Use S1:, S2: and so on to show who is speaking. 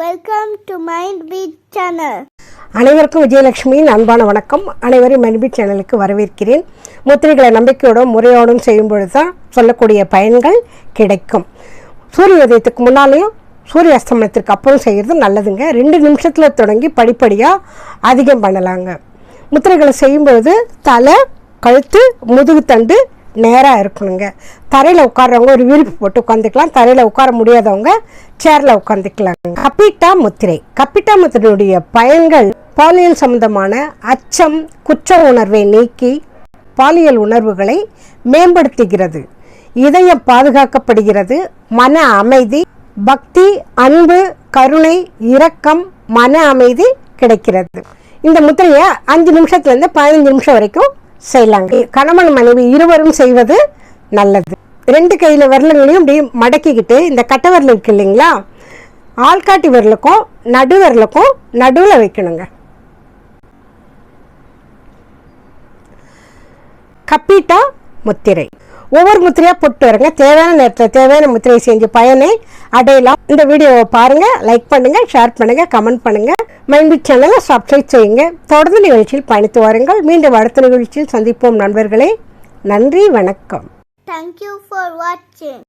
S1: Welcome to mind beat channel
S2: அனைவருக்கும் விஜயலட்சுமியின் அன்பான வணக்கம். அனைவரும் மணிபி சேனலுக்கு வரவேற்கிறேன். முத்திரைகளை நம்பிக்கையோடும் முறையோடும் செய்யும் பொழுது தான் சொல்லக்கூடிய பயன்கள் கிடைக்கும். சூரிய உதயத்துக்கு முன்னாலேயும் சூரிய அஸ்தமனத்திற்கு அப்புறம் செய்கிறது நல்லதுங்க. ரெண்டு நிமிஷத்தில் தொடங்கி படிப்படியாக அதிகம் பண்ணலாங்க. முத்திரைகளை செய்யும்பொழுது தலை கழுத்து முதுகுத்தண்டு நேராக இருக்கணுங்க. தரையில் உட்கார்றவங்க ஒரு விரிப்பு போட்டு உட்காந்துக்கலாம் தரையில் உட்கார முடியாதவங்க சேரில் உட்காந்துக்கலாங்க கப்பிட்டா முத்திரை. கப்பிட்டா முத்திரையுடைய பயன்கள் பாலியல் சம்பந்தமான அச்சம் குற்ற உணர்வை நீக்கி பாலியல் உணர்வுகளை மேம்படுத்துகிறது. இதயம் பாதுகாக்கப்படுகிறது. மன அமைதி பக்தி அன்பு கருணை இரக்கம் மன அமைதி கிடைக்கிறது. இந்த முத்திரையை அஞ்சு நிமிஷத்துலேருந்து பதினஞ்சு நிமிஷம் வரைக்கும் செய்யலாங்க. கணவன் மனைவி இருவரும் செய்வது நல்லது. ரெண்டு கையில் விரலுங்களையும் இப்படி மடக்கிக்கிட்டு இந்த கட்டை விரல் இருக்கு இல்லைங்களா? ஆள்காட்டி விரலுக்கும் நடு விரலுக்கும் நடுவில் வைக்கணுங்க. கப்பிட்டா முத்திரை. ஒவ்வொரு முத்திரையாக போட்டு வரங்க. தேவையான நேரத்தில் தேவையான முத்திரையை செஞ்சு பயனை அடையலாம். இந்த வீடியோவை பாருங்கள் லைக் பண்ணுங்கள் ஷேர் பண்ணுங்கள் கமெண்ட் பண்ணுங்கள் மைண்ட் சேனலை சப்ஸ்கிரைப் செய்யுங்க. தொடர்ந்து நிகழ்ச்சியில் பயணித்து வாருங்கள். மீண்டும் அடுத்த நிகழ்ச்சியில் சந்திப்போம் நண்பர்களே. நன்றி வணக்கம்.
S1: தேங்க்யூ ஃபார் வாட்சிங்.